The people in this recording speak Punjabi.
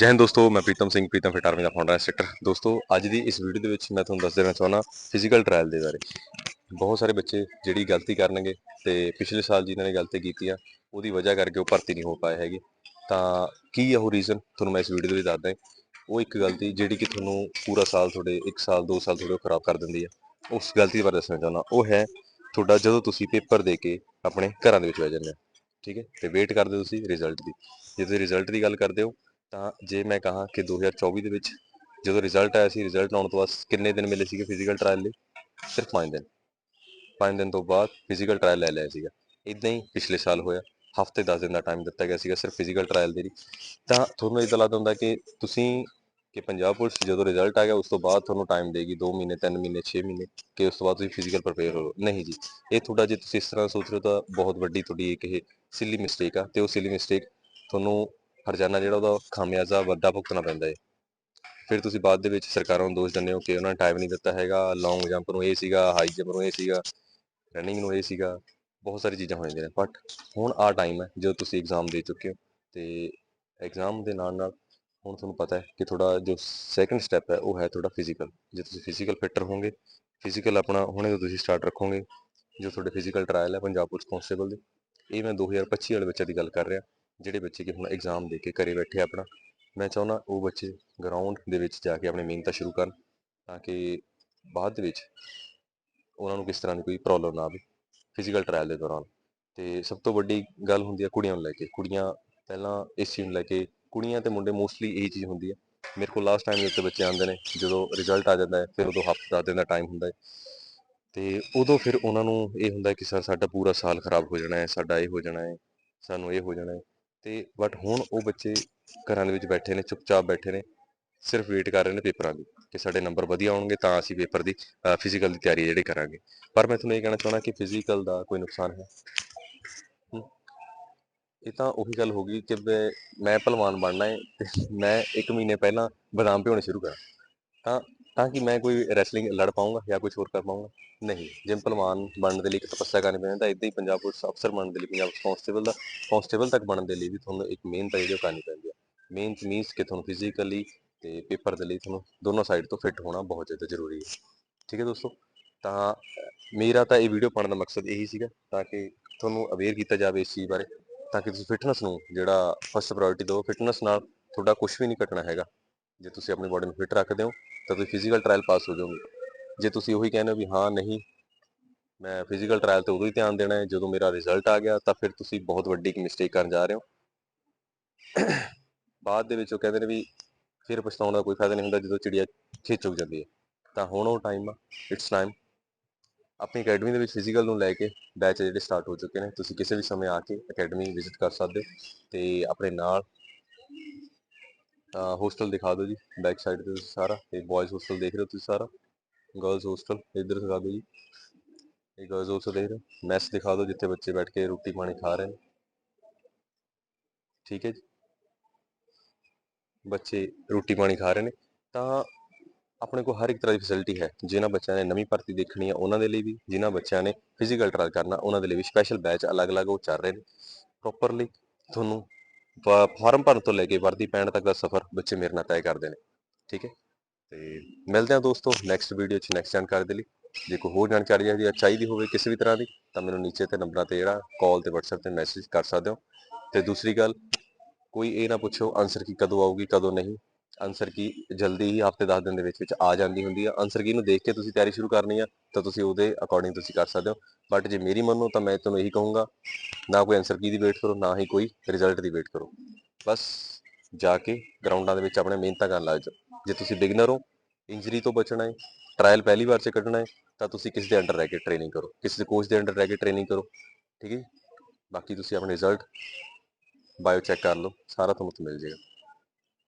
ਜੈ ਹਿੰਦ ਦੋਸਤੋ, ਮੈਂ ਪ੍ਰੀਤਮ ਸਿੰਘ, ਪ੍ਰੀਤਮ ਫਿਟ ਆਰਮੀ ਦਾ ਫਾਊਂਡਰ ਇੰਸਟ੍ਰਕਟਰ ਦੋਸਤੋ, ਅੱਜ ਦੀ ਇਸ ਵੀਡੀਓ ਦੇ ਵਿੱਚ ਮੈਂ ਤੁਹਾਨੂੰ ਦੱਸ ਦੇਣਾ ਚਾਹੁੰਦਾ ਫਿਜ਼ੀਕਲ ਟ੍ਰਾਇਲ ਦੇ ਬਾਰੇ। ਬਹੁਤ ਸਾਰੇ ਬੱਚੇ ਜਿਹੜੀ ਗਲਤੀ ਕਰਨਗੇ ਤੇ ਪਿਛਲੇ ਸਾਲ ਜਿਨ੍ਹਾਂ ਨੇ ਗਲਤੀ ਕੀਤੀ ਆ, ਉਹਦੀ ਵਜ੍ਹਾ ਕਰਕੇ ਉਹ ਭਰਤੀ ਨਹੀਂ ਹੋ ਪਾਏ ਹੈਗੇ। ਤਾਂ ਕੀ ਆ ਉਹ ਰੀਜ਼ਨ ਤੁਹਾਨੂੰ ਮੈਂ ਇਸ ਵੀਡੀਓ ਦੇ ਵਿੱਚ ਦੱਸਦਾ ਉਹ ਇੱਕ ਗਲਤੀ ਜਿਹੜੀ ਕਿ ਤੁਹਾਨੂੰ ਪੂਰਾ ਸਾਲ ਤੁਹਾਡੇ 1 ਸਾਲ 2 ਸਾਲ ਤੁਹਾਡੇ ਖਰਾਬ ਕਰ ਦਿੰਦੀ ਆ। ਉਸ ਗਲਤੀ ਬਾਰੇ ਦੱਸਣਾ ਚਾਹੁੰਦਾ। ਉਹ ਹੈ ਤੁਹਾਡਾ ਜਦੋਂ ਤੁਸੀਂ ਪੇਪਰ ਦੇ ਕੇ ਆਪਣੇ ਘਰਾਂ ਦੇ ਵਿੱਚ ਬਹਿ ਜਾਂਦੇ ਹੋ, ਠੀਕ ਹੈ? ਤੇ ਵੇਟ ਕਰਦੇ ਹੋ ਤੁਸੀਂ ਰਿਜ਼ਲਟ ਦੀ। ਜੇ ਤੁਸੀਂ ਰਿਜ਼ਲਟ ਦੀ ਗੱਲ ਕਰਦੇ ਹੋ ਤਾਂ ਜੇ ਮੈਂ ਕਹਾਂ ਕਿ 2024 ਦੇ ਵਿੱਚ ਜਦੋਂ ਰਿਜ਼ਲਟ ਆਇਆ ਸੀ ਰਿਜ਼ਲਟ ਆਉਣ ਤੋਂ ਬਾਅਦ ਕਿੰਨੇ ਦਿਨ ਮਿਲੇ ਸੀਗੇ ਫਿਜ਼ੀਕਲ ਟ੍ਰਾਇਲ ਲਈ? ਸਿਰਫ 5 ਦਿਨ। 5 ਦਿਨ ਤੋਂ ਬਾਅਦ ਫਿਜ਼ੀਕਲ ਟ੍ਰਾਇਲ ਲੈ ਲਿਆ ਸੀਗਾ। ਇਦਾਂ ਹੀ ਪਿਛਲੇ ਸਾਲ ਹੋਇਆ। ਹਫ਼ਤੇ 10 ਦਿਨ ਦਾ ਟਾਈਮ ਦਿੱਤਾ ਗਿਆ ਸੀਗਾ ਸਿਰਫ ਫਿਜ਼ੀਕਲ ਟ੍ਰਾਇਲ ਦੇ ਲਈ। ਤਾਂ ਤੁਹਾਨੂੰ ਇਦਾਂ ਲੱਗਦਾ ਹੁੰਦਾ ਕਿ ਤੁਸੀਂ, ਕਿ ਪੰਜਾਬ ਪੁਲਿਸ ਜਦੋਂ ਰਿਜ਼ਲਟ ਆ ਗਿਆ, ਉਸ ਤੋਂ ਬਾਅਦ ਤੁਹਾਨੂੰ ਟਾਈਮ ਦੇਗੀ 2 ਮਹੀਨੇ 3 ਮਹੀਨੇ 6 ਮਹੀਨੇ ਕਿ ਉਸ ਤੋਂ ਬਾਅਦ ਤੁਸੀਂ ਫਿਜ਼ੀਕਲ ਪ੍ਰਪੇਅਰ ਹੋ ਨਹੀਂ ਜੀ। ਇਹ ਤੁਹਾਡਾ ਜੇ ਤੁਸੀਂ ਇਸ ਤਰ੍ਹਾਂ ਸੋਚ ਰਹੇ ਹੋ ਤਾਂ ਬਹੁਤ ਵੱਡੀ ਤੁਹਾਡੀ ਇੱਕ ਇਹ ਸਿੱਲੀ ਮਿਸਟੇਕ ਆ ਤੇ ਉਹ ਸਿਲੀ ਮਿਸਟੇਕ ਤੁਹਾਨੂੰ ਹਰਜਾਨਾ ਜਿਹੜਾ ਉਹਦਾ ਖਾਮਿਆਜ਼ਾ ਵੱਡਾ ਭੁਗਤਣਾ ਪੈਂਦਾ ਹੈ ਫਿਰ ਤੁਸੀਂ ਬਾਅਦ ਦੇ ਵਿੱਚ ਸਰਕਾਰਾਂ ਨੂੰ ਦੋਸ਼ ਦਿੰਦੇ ਹੋ ਕਿ ਉਹਨਾਂ ਨੇ ਟਾਈਮ ਨਹੀਂ ਦਿੱਤਾ ਹੈਗਾ ਲੌਂਗ ਜੰਪ ਨੂੰ ਇਹ ਸੀਗਾ ਹਾਈ ਜੰਪ ਨੂੰ ਇਹ ਸੀਗਾ ਰਨਿੰਗ ਨੂੰ ਇਹ ਸੀਗਾ, ਬਹੁਤ ਸਾਰੀ ਚੀਜ਼ਾਂ ਹੋ ਜਾਂਦੀਆਂ ਨੇ। ਬਟ ਹੁਣ ਆ ਟਾਈਮ ਹੈ, ਜਦੋਂ ਤੁਸੀਂ ਐਗਜ਼ਾਮ ਦੇ ਚੁੱਕੇ ਹੋ, ਤੇ ਐਗਜ਼ਾਮ ਦੇ ਨਾਲ ਨਾਲ ਹੁਣ ਤੁਹਾਨੂੰ ਪਤਾ ਹੈ ਕਿ ਤੁਹਾਡਾ ਜੋ ਸੈਕੰਡ ਸਟੈਪ ਹੈ, ਉਹ ਹੈ ਤੁਹਾਡਾ ਫਿਜ਼ੀਕਲ ਜੇ ਤੁਸੀਂ ਫਿਜ਼ੀਕਲ ਫਿੱਟ ਰਹੋਗੇ ਫਿਜ਼ੀਕਲ ਆਪਣਾ ਹੁਣੇ ਤੋਂ ਤੁਸੀਂ ਸਟਾਰਟ ਰੱਖੋਗੇ, ਜੋ ਤੁਹਾਡੇ ਫਿਜ਼ੀਕਲ ਟ੍ਰਾਇਲ ਹੈ, ਪੰਜਾਬ ਪੁਲਿਸ ਕਾਂਸਟੇਬਲ ਦੇ। ਇਹ ਮੈਂ 2025 ਵਾਲੇ ਬੱਚਿਆਂ ਦੀ ਗੱਲ ਕਰ ਰਿਹਾ। ਜਿਹੜੇ ਬੱਚੇ ਕਿ ਹੁਣ ਐਗਜ਼ਾਮ ਦੇ ਕੇ ਘਰੇ ਬੈਠੇ ਆਪਣਾ, ਮੈਂ ਚਾਹੁੰਦਾ ਉਹ ਬੱਚੇ ਗਰਾਊਂਡ ਦੇ ਵਿੱਚ ਜਾ ਕੇ ਆਪਣੀ ਮਿਹਨਤਾਂ ਸ਼ੁਰੂ ਕਰਨ ਤਾਂ ਕਿ ਬਾਅਦ ਦੇ ਵਿੱਚ ਉਹਨਾਂ ਨੂੰ ਕਿਸ ਤਰ੍ਹਾਂ ਦੀ ਕੋਈ ਪ੍ਰੋਬਲਮ ਨਾ ਆਵੇ ਫਿਜ਼ੀਕਲ ਟ੍ਰਾਇਲ ਦੇ ਦੌਰਾਨ। ਤੇ ਸਭ ਤੋਂ ਵੱਡੀ ਗੱਲ ਹੁੰਦੀ ਹੈ ਕੁੜੀਆਂ ਨੂੰ ਲੈ ਕੇ, ਕੁੜੀਆਂ ਪਹਿਲਾਂ ਇਸ ਚੀਜ਼ ਨੂੰ ਲੈ ਕੇ, ਕੁੜੀਆਂ ਤੇ ਮੁੰਡੇ ਮੋਸਟਲੀ ਇਹੀ ਚੀਜ਼ ਹੁੰਦੀ ਹੈ ਮੇਰੇ ਕੋਲ ਲਾਸਟ ਟਾਈਮ ਦੇ ਉੱਤੇ ਬੱਚੇ ਆਉਂਦੇ ਨੇ, ਜਦੋਂ ਰਿਜ਼ਲਟ ਆ ਜਾਂਦਾ ਹੈ, ਫਿਰ ਉਦੋਂ ਹਫ਼ਤਾ ਦਸ ਦਿਨ ਦਾ ਟਾਈਮ ਹੁੰਦਾ ਹੈ। ਤੇ ਉਦੋਂ ਫਿਰ ਉਹਨਾਂ ਨੂੰ ਇਹ ਹੁੰਦਾ ਕਿ ਸਰ ਸਾਡਾ ਪੂਰਾ ਸਾਲ ਖਰਾਬ ਹੋ ਜਾਣਾ ਹੈ, ਸਾਡਾ ਇਹ ਹੋ ਜਾਣਾ ਹੈ, ਸਾਨੂੰ ਇਹ ਹੋ ਜਾਣਾ ਹੈ। ਤੇ ਬਟ ਹੁਣ ਉਹ ਬੱਚੇ ਘਰਾਂ ਦੇ ਵਿੱਚ ਬੈਠੇ ਨੇ, ਚੁੱਪਚਾਪ ਬੈਠੇ ਨੇ, ਸਿਰਫ ਵੇਟ ਕਰ ਰਹੇ ਨੇ ਪੇਪਰਾਂ ਦੀ ਕਿ ਸਾਡੇ ਨੰਬਰ ਵਧੀਆ ਆਉਣਗੇ ਤਾਂ ਅਸੀਂ ਪੇਪਰ ਦੀ ਫਿਜ਼ੀਕਲ ਦੀ ਤਿਆਰੀ ਜਿਹੜੀ ਕਰਾਂਗੇ। ਪਰ ਮੈਂ ਤੁਹਾਨੂੰ ਇਹ ਕਹਿਣਾ ਚਾਹੁੰਦਾ ਕਿ ਫਿਜ਼ੀਕਲ ਦਾ ਕੋਈ ਨੁਕਸਾਨ ਹੈ? ਇਹ ਤਾਂ ਉਹੀ ਗੱਲ ਹੋ ਗਈ ਕਿ ਮੈਂ- ਮੈਂ ਪਹਿਲਵਾਨ ਬਣਨਾ ਹੈ ਤੇ ਮੈਂ 1 ਮਹੀਨੇ ਪਹਿਲਾਂ ਬਦਾਮ ਭਿਉਣੇ ਸ਼ੁਰੂ ਕਰਾਂ। ਤਾਂ ਤਾਂ ਕਿ ਮੈਂ ਕੋਈ ਰੈਸਲਿੰਗ ਲੜ ਪਾਉਂਗਾ ਜਾਂ ਕੁਝ ਹੋਰ ਕਰ ਪਾਉਂਗਾ ਨਹੀਂ। ਜੇ ਪਹਿਲਵਾਨ ਬਣਨ ਦੇ ਲਈ ਇੱਕ ਤਪੱਸਿਆ ਕਰਨੀ ਪੈਂਦੀ ਤਾਂ ਇਦਾਂ ਹੀ ਪੰਜਾਬ ਪੁਲਿਸ ਅਫਸਰ ਬਣਨ ਦੇ ਲਈ, ਪੰਜਾਬ ਕਾਂਸਟੇਬਲ ਦਾ ਕਾਂਸਟੇਬਲ ਤੱਕ ਬਣਨ ਦੇ ਲਈ ਵੀ ਤੁਹਾਨੂੰ ਇੱਕ ਮਿਹਨਤ ਹੈ ਜਿਹੜੀ ਕਰਨੀ ਪੈਂਦੀ ਹੈ। ਮਿਹਨਤ ਮੀਨਸ ਕਿ ਤੁਹਾਨੂੰ ਫਿਜ਼ੀਕਲੀ ਤੇ ਪੇਪਰ ਦੇ ਲਈ ਤੁਹਾਨੂੰ ਦੋਨੋਂ ਸਾਈਡ ਤੋਂ ਫਿੱਟ ਹੋਣਾ ਬਹੁਤ ਜ਼ਿਆਦਾ ਜ਼ਰੂਰੀ ਹੈ। ਠੀਕ ਹੈ ਦੋਸਤੋ? ਤਾਂ ਮੇਰਾ ਤਾਂ ਇਹ ਵੀਡੀਓ ਪਾਉਣ ਦਾ ਮਕਸਦ ਇਹੀ ਸੀਗਾ, ਤਾਂ ਕਿ ਤੁਹਾਨੂੰ ਅਵੇਅਰ ਕੀਤਾ ਜਾਵੇ ਇਸ ਚੀਜ਼ ਬਾਰੇ, ਤਾਂ ਕਿ ਤੁਸੀਂ ਫਿਟਨੈਸ ਨੂੰ ਜਿਹੜਾ ਫਸਟ ਪ੍ਰਾਇੋਰਟੀ ਦਿਓ। ਫਿਟਨੈਸ ਨਾਲ ਤੁਹਾਡਾ ਕੁਝ ਵੀ ਨਹੀਂ ਘਟਣਾ ਹੈਗਾ। ਜੇ ਤੁਸੀਂ ਆਪਣੀ ਬਾਡੀ ਨੂੰ ਫਿਟ ਰੱਖਦੇ ਹੋ, ਤਾਂ ਤੁਸੀਂ ਫਿਜ਼ੀਕਲ ਟ੍ਰਾਇਲ ਪਾਸ ਹੋ ਜਾਓਗੇ। ਜੇ ਤੁਸੀਂ ਉਹੀ ਕਹਿੰਦੇ ਹੋ ਵੀ ਹਾਂ, ਨਹੀਂ, ਮੈਂ ਫਿਜ਼ੀਕਲ ਟ੍ਰਾਇਲ ਤੇ ਉਦੋਂ ਹੀ ਧਿਆਨ ਦੇਣਾ ਹੈ, ਜਦੋਂ ਮੇਰਾ ਰਿਜ਼ਲਟ ਆ ਗਿਆ, ਤਾਂ ਫਿਰ ਤੁਸੀਂ ਬਹੁਤ ਵੱਡੀ ਇੱਕ ਮਿਸਟੇਕ ਕਰਨ ਜਾ ਰਹੇ ਹੋ। ਬਾਅਦ ਦੇ ਵਿੱਚ ਉਹ ਕਹਿੰਦੇ ਨੇ ਵੀ ਫਿਰ ਪਛਤਾਉਣ ਦਾ ਕੋਈ ਫਾਇਦਾ ਨਹੀਂ ਹੁੰਦਾ, ਜਦੋਂ ਚਿੜੀਆ ਖਿੱਚ ਚੁੱਕ ਜਾਂਦੀ ਹੈ। ਤਾਂ ਹੁਣ ਉਹ ਟਾਈਮ ਆ ਇਟਸ ਟਾਈਮ ਆਪਣੀ ਅਕੈਡਮੀ ਦੇ ਵਿੱਚ ਫਿਜ਼ੀਕਲ ਨੂੰ ਲੈ ਕੇ ਬੈਚ ਜਿਹੜੇ ਸਟਾਰਟ ਹੋ ਚੁੱਕੇ ਨੇ, ਤੁਸੀਂ ਕਿਸੇ ਵੀ ਸਮੇਂ ਆ ਕੇ ਅਕੈਡਮੀ ਵਿਜ਼ਿਟ ਕਰ ਸਕਦੇ ਹੋ ਤੇ ਆਪਣੇ ਨਾਲ ਹੋਸਟਲ ਦਿਖਾ ਦਿਓ ਜੀ ਬੈਕ ਸਾਈਡ ਤੇ ਤੁਸੀਂ ਸਾਰਾ, ਇਹ ਬॉयਜ਼ ਹੋਸਟਲ ਦੇਖ ਰਹੇ ਹੋ ਤੁਸੀਂ ਸਾਰਾ ਗਰਲਜ਼ ਹੋਸਟਲ ਇੱਧਰ ਦਿਖਾ ਦਿਓ ਜੀ। ਇਹ ਗਰਲਜ਼ ਹੋਸਟਲ ਦੇਖ ਰਹੇ ਹੋ ਮੈਸ ਦਿਖਾ ਦਿਓ ਜਿੱਥੇ ਬੱਚੇ ਬੈਠ ਕੇ ਰੋਟੀ ਪਾਣੀ ਖਾ ਰਹੇ ਨੇ। ਠੀਕ ਹੈ ਜੀ। ਬੱਚੇ ਰੋਟੀ ਪਾਣੀ ਖਾ ਰਹੇ ਨੇ, ਤਾਂ ਆਪਣੇ ਕੋਲ ਹਰ ਇੱਕ ਤਰ੍ਹਾਂ ਦੀ ਫੈਸਿਲਿਟੀ ਹੈ, ਜਿਨ੍ਹਾਂ ਬੱਚਿਆਂ ਨੇ ਨਵੀਂ ਭਰਤੀ ਦੇਖਣੀ ਹੈ ਉਹਨਾਂ ਦੇ ਲਈ ਵੀ, ਜਿਨ੍ਹਾਂ ਬੱਚਿਆਂ ਨੇ ਫਿਜ਼ੀਕਲ ਟ੍ਰਾਇਲ ਕਰਨਾ, ਉਹਨਾਂ ਦੇ ਲਈ ਵੀ ਸਪੈਸ਼ਲ ਬੈਚ ਅਲੱਗ-ਅਲੱਗ ਉਹ ਚੱਲ ਰਹੇ ਨੇ। ਪ੍ਰੋਪਰਲੀ ਤੁਹਾਨੂੰ ਫਾਰਮ ਭਰਨ ਤੋਂ ਲੈ ਕੇ ਵਰਦੀ ਪੈਣ ਤੱਕ ਦਾ ਸਫ਼ਰ ਬੱਚੇ ਮੇਰੇ ਨਾਲ ਤੈਅ ਕਰਦੇ ਨੇ। ਠੀਕ ਹੈ? ਤੇ ਮਿਲਦੇ ਹਾਂ ਦੋਸਤੋ ਨੈਕਸਟ ਵੀਡੀਓ 'ਚ ਨੈਕਸਟ ਜਾਣਕਾਰੀ ਦੇ ਲਈ। ਜੇ ਕੋਈ ਹੋਰ ਜਾਣਕਾਰੀ ਚਾਹੀਦੀ ਹੈ ਚਾਹੀਦੀ ਹੋਵੇ ਕਿਸੇ ਵੀ ਤਰ੍ਹਾਂ ਦੀ, ਤਾਂ ਮੈਨੂੰ ਨੀਚੇ ਤੇ ਨੰਬਰਾਂ ਤੇ ਜਿਹੜਾ ਕਾਲ ਤੇ WhatsApp ਤੇ ਮੈਸੇਜ ਕਰ ਸਕਦੇ ਹੋ। ਤੇ ਦੂਸਰੀ ਗੱਲ, ਕੋਈ ਇਹ ਨਾ ਪੁੱਛੋ ਆਨਸਰ ਕੀ ਕਦੋਂ ਆਊਗੀ, ਕਦੋਂ ਨਹੀਂ। ਆਨਸਰ ਕੀ ਜਲਦੀ ਹੀ ਹਫ਼ਤੇ 10 ਦਿਨ ਦੇ ਵਿੱਚ ਵਿੱਚ ਆ ਜਾਂਦੀ ਹੁੰਦੀ ਆ। ਆਨਸਰ ਕੀ ਨੂੰ ਦੇਖ ਕੇ ਤੁਸੀਂ ਤਿਆਰੀ ਸ਼ੁਰੂ ਕਰਨੀ ਆ, ਤਾਂ ਤੁਸੀਂ ਉਹਦੇ ਅਕੋਰਡਿੰਗ ਤੁਸੀਂ ਕਰ ਸਕਦੇ ਹੋ। ਬਟ ਜੇ ਮੇਰੀ ਮੰਨੋ ਤਾਂ ਮੈਂ ਤੁਹਾਨੂੰ ਇਹੀ ਕਹੂੰਗਾ, ਨਾ ਕੋਈ ਆਨਸਰ ਕੀ ਦੀ ਵੇਟ ਕਰੋ, ਨਾ ਹੀ ਕੋਈ ਰਿਜ਼ਲਟ ਦੀ ਵੇਟ ਕਰੋ। ਬਸ ਜਾ ਕੇ ਗਰਾਊਂਡਾਂ ਦੇ ਵਿੱਚ ਆਪਣੇ ਮਿਹਨਤਾਂ ਕਰਨ ਲੱਗ ਜਾਓ। ਜੇ ਤੁਸੀਂ ਬਿਗਨਰ ਹੋ ਇੰਜਰੀ ਤੋਂ ਬਚਣਾ ਹੈ ਟ੍ਰਾਇਲ ਪਹਿਲੀ ਵਾਰ 'ਚ ਕੱਢਣਾ ਹੈ, ਤਾਂ ਤੁਸੀਂ ਕਿਸੇ ਦੇ ਅੰਡਰ ਰਹਿ ਕੇ ਟ੍ਰੇਨਿੰਗ ਕਰੋ। ਕਿਸੇ ਦੇ ਕੋਚ ਦੇ ਅੰਡਰ ਰਹਿ ਕੇ ਟ੍ਰੇਨਿੰਗ ਕਰੋ। ਠੀਕ ਹੈ ਬਾਕੀ ਤੁਸੀਂ ਆਪਣੇ ਰਿਜ਼ਲਟ ਬਾਇਓ ਚੈੱਕ ਕਰ ਲਓ, ਸਾਰਾ ਤੁਹਾਨੂੰ ਮਿਲ ਜਾਏਗਾ।